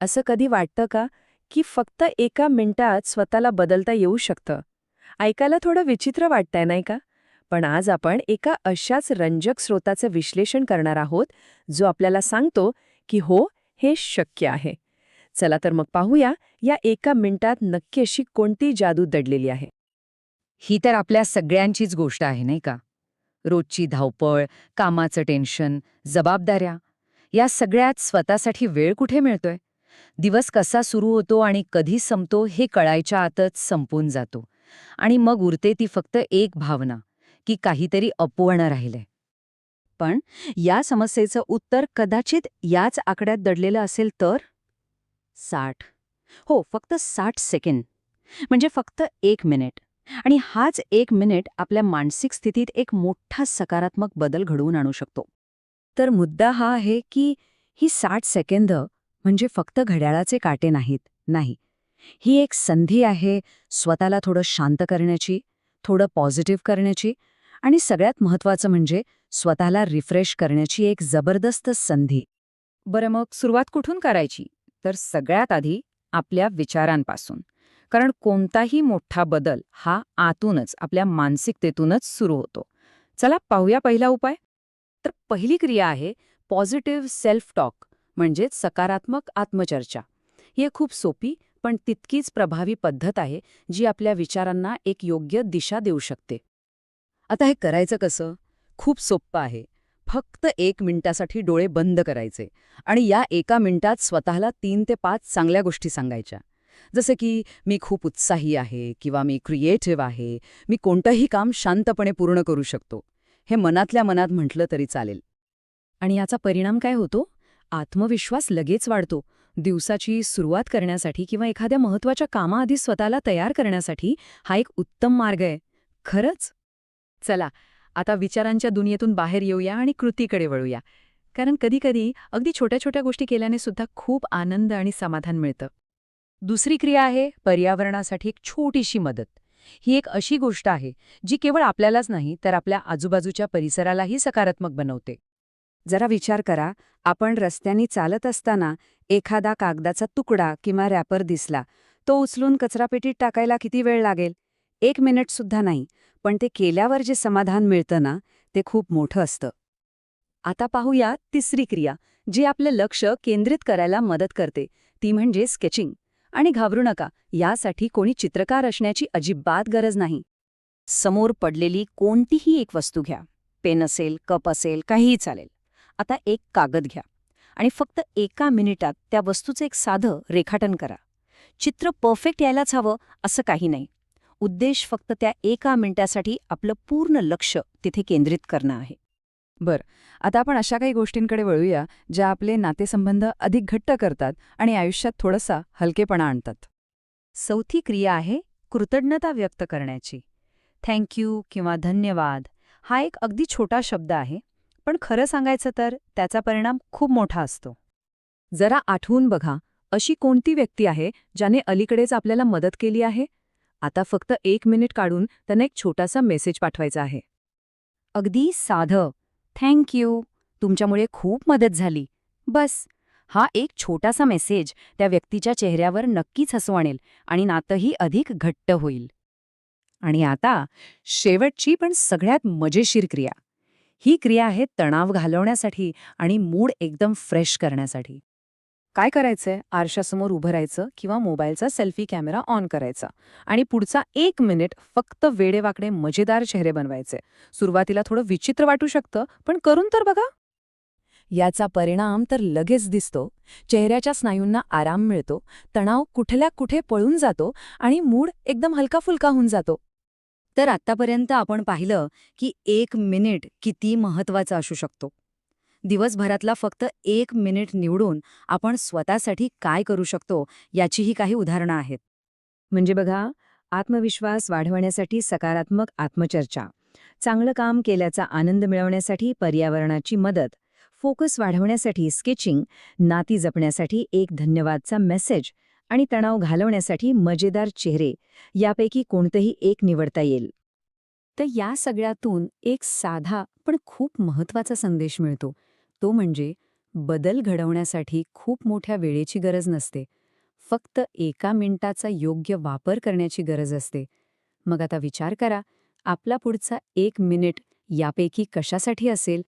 असं कधी वाटतं का की फक्त एका मिनिटात स्वतःला बदलता येऊ शकतं? ऐकायला थोडं विचित्र वाटतंय नाही का? पण आज आपण एका अशाच रंजक स्रोताचं विश्लेषण करणार आहोत जो आपल्याला सांगतो की हो हे शक्य आहे. चला तर मग पाहूया या एका मिनिटात नक्की अशी कोणती जादू दडलेली आहे? ही तर आपल्या सगळ्यांचीच गोष्ट आहे नाही का? रोजची धावपळ कामाचं टेन्शन जबाबदाऱ्या या सगळ्यात स्वतःसाठी वेळ कुठे मिळतोय? दिवस कसा सुरू होतो आणि कधी संपतो हे कळायच्या आतच संपून जातो. आणि मग उरते ती फक्त एक भावना की काहीतरी अपवणं राहिलंय. पण या समस्येचं उत्तर कदाचित याच आकड्यात दडलेलं असेल तर? साठ. हो फक्त साठ सेकंड म्हणजे फक्त एक मिनिट. आणि हाच एक मिनिट आपल्या मानसिक स्थितीत एक मोठा सकारात्मक बदल घडवून आणू शकतो. तर मुद्दा हा आहे की ही साठ सेकंद म्हणजे फक्त घड्याळाचे काटे नाहीत नाही. ही एक संधी आहे स्वतःला थोडं शांत करण्याची थोडं पॉझिटिव्ह करण्याची आणि सगळ्यात महत्त्वाचं म्हणजे स्वतःला रिफ्रेश करण्याची एक जबरदस्त संधी. बरं मग सुरुवात कुठून करायची? तर सगळ्यात आधी आपल्या विचारांपासून. कारण कोणताही मोठा बदल हा आतूनच आपल्या मानसिकतेतूनच सुरू होतो. चला पाहूया पहिला उपाय. तर पहिली क्रिया आहे पॉझिटिव्ह सेल्फ टॉक. म्हणजेच सकारात्मक आत्मचर्चा. ही खूप सोपी पण तितकीच प्रभावी पद्धत आहे जी आपल्या विचारांना एक योग्य दिशा देऊ शकते. आता हे करायचं कसं? खूप सोप्पं आहे. फक्त एक मिनिटासाठी डोळे बंद करायचे आणि या एका मिनिटात स्वतःला तीन ते पाच चांगल्या गोष्टी सांगायच्या. जसे की मी खूप उत्साही आहे किंवा मी क्रिएटिव्ह आहे मी कोणतंही काम शांतपणे पूर्ण करू शकतो. हे मनातल्या मनात म्हटलं तरी चालेल. आणि याचा परिणाम काय होतो? आत्मविश्वास लगेच वाढतो. दिवसाची सुरुवात करण्यासाठी किंवा एखाद्या महत्त्वाच्या कामाआधी स्वतःला तयार करण्यासाठी हा एक उत्तम मार्ग आहे. खरंच? चला आता विचारांच्या दुनियेतून बाहेर येऊया आणि कृतीकडे वळूया. कारण कधीकधी अगदी छोट्या छोट्या गोष्टी केल्याने सुद्धा खूप आनंद आणि समाधान मिळतं. दुसरी क्रिया आहे पर्यावरणासाठी एक छोटीशी मदत. ही एक अशी गोष्ट आहे जी केवळ आपल्यालाच नाही तर आपल्या आजूबाजूच्या परिसरालाही सकारात्मक बनवते. जरा विचार करा आपण रस्त्यानी चालत असताना एखादा कागदाचा तुकडा किंवा रॅपर दिसला तो उचलून कचरापेटीत टाकायला किती वेळ लागेल? एक मिनिटसुद्धा नाही पण ते केल्यावर जे समाधान मिळतं ना ते खूप मोठं असतं. आता पाहूया तिसरी क्रिया जी आपलं लक्ष केंद्रित करायला मदत करते ती म्हणजे स्केचिंग. आणि घाबरू नका यासाठी कोणी चित्रकार असण्याची अजिबात गरज नाही. समोर पडलेली कोणतीही एक वस्तू घ्या. पेन असेल कप असेल काहीही चालेल. आता एक कागद घ्या आणि फक्त एका मिनिटात त्या वस्तूचं एक साधं रेखाटन करा. चित्र परफेक्ट यायलाच हवं असं काही नाही. उद्देश फक्त त्या एका मिनिटासाठी आपलं पूर्ण लक्ष तिथे केंद्रित करणं आहे. बर आता आपण अशा काही गोष्टींकडे वळूया ज्या आपले नातेसंबंध अधिक घट्ट करतात आणि आयुष्यात थोडासा हलकेपणा आणतात. चौथी क्रिया आहे कृतज्ञता व्यक्त करण्याची. थँक्यू किंवा धन्यवाद हा एक अगदी छोटा शब्द आहे. पण खरं सांगायचं तर त्याचा परिणाम खूप मोठा असतो. जरा आठवून बघा अशी कोणती व्यक्ती आहे ज्याने अलीकडेच आपल्याला मदत केली आहे? आता फक्त एक मिनिट काढून त्यांना एक छोटासा मेसेज पाठवायचा आहे. अगदी साधं. थँक्यू तुमच्यामुळे खूप मदत झाली. बस. हा एक छोटासा मेसेज त्या व्यक्तीच्या चेहऱ्यावर नक्कीच हसू आणेल आणि नातंही अधिक घट्ट होईल. आणि आता शेवटची पण सगळ्यात मजेशीर क्रिया. ही क्रिया आहे तणाव घालवण्यासाठी आणि मूड एकदम फ्रेश करण्यासाठी. काय करायचंय? आरशासमोर उभं राहायचं किंवा मोबाईलचा सेल्फी कॅमेरा ऑन करायचा? आणि पुढचा एक मिनिट फक्त वेडेवाकडे मजेदार चेहरे बनवायचे. सुरुवातीला थोडं विचित्र वाटू शकतं पण करून तर बघा. याचा परिणाम तर लगेच दिसतो. चेहऱ्याच्या स्नायूंना आराम मिळतो तणाव कुठल्या कुठे पळून जातो आणि मूड एकदम हलका फुलका होऊन जातो. तर आत्तापर्यंत आपण पाहिलं की एक मिनिट किती महत्त्वाचा असू शकतो. दिवसभरातला फक्त एक मिनिट निवडून आपण स्वतःसाठी काय करू शकतो याचीही काही उदाहरणं आहेत. म्हणजे बघा आत्मविश्वास वाढवण्यासाठी सकारात्मक आत्मचर्चा चांगलं काम केल्याचा आनंद मिळवण्यासाठी पर्यावरणाची मदत फोकस वाढवण्यासाठी स्केचिंग नाती जपण्यासाठी एक धन्यवादचा मेसेज आणि तणाव घालवण्यासाठी मजेदार चेहरे यापैकी कोणतंही एक निवडता येईल. तर या सगळ्यातून एक साधा पण खूप महत्त्वाचा संदेश मिळतो. तो म्हणजे बदल घडवण्यासाठी खूप मोठ्या वेळेची गरज नसते. फक्त एका मिनिटाचा योग्य वापर करण्याची गरज असते. मग आता विचार करा आपला पुढचा एक मिनिट यापैकी कशासाठी असेल?